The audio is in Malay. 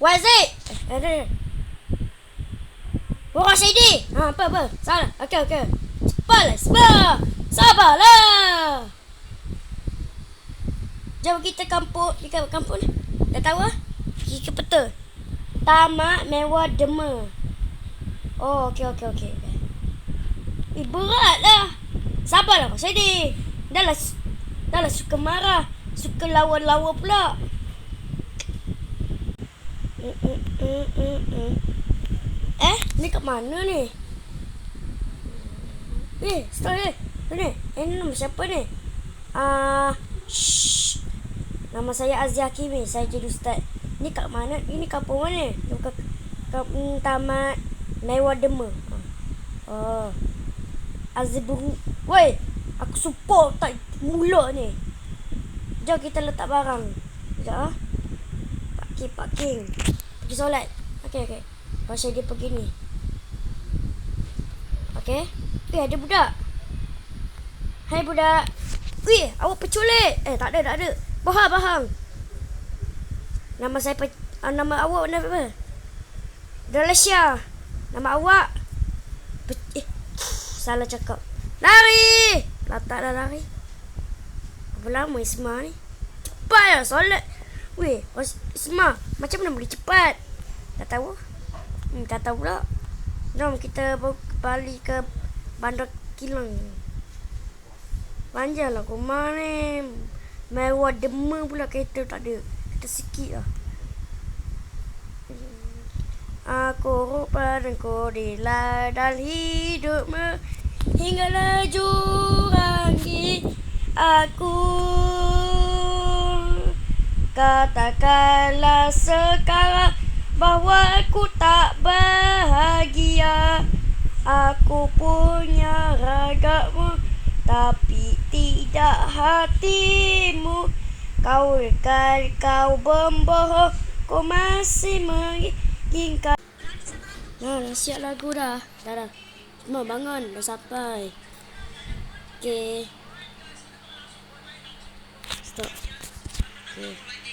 Is it? Ada. Bukan CD. Ha, apa, apa? Salah. Okey, okey. Cepatlah, sabar. Sabarlah. Jom kita kampung. Kita kampung. Dah tahu ah? Pergi ke peta. Tamak mewah dema. Oh, okey, okey, okey. Eh, berat lah. Sabarlah, Pak Syedi. Dah lah, dah lah suka marah. Suka lawan-lawan pula. Eh, ni kat mana ni? Eh, stop ni. Ni, eh, ni nama siapa ni? Ah, uh, shh. Nama saya Azia Hakimi. Saya jadi ustaz. Ni kat mana? Ini kampung mana? Bukan kampung tamat mewah dema. Oh. Azburu. Woi, aku support tak mula ni. Jom kita letak barang. Sekejap ah. Parking, parking. Pergi solat. Okey, okey. Pasal dia pergi ni. Okey. Eh, ada budak. Hai budak. Wih, awak penculik. Eh, tak ada, tak ada. Bahang, bahang. Nama saya, pe- uh, nama awak nama apa? Dalasia. Nama awak? Pe- eh, salah cakap. Lari! Latak dah lari. Apa lama Isma ni? Cepat lah solat. Weh, Isma, macam mana boleh cepat? Tak tahu. Hmm, tak tahu pula. Jom kita balik ke Bandar Kilang. Panjanglah rumah ni. Mewah dema pula kereta tak ada. Kita sikit lah. Aku rupa kau di ladang hidupmu Hingga laju rangi aku Katakanlah sekarang bahawa aku tak bahagia. Aku punya ragamu tapi tidak hatimu. Kau kan kau membohong Kau masih menginginkan. Dah, dah siap lagu dah. Dah, dah. Semua bangun, dah sampai. Okay Stop Okay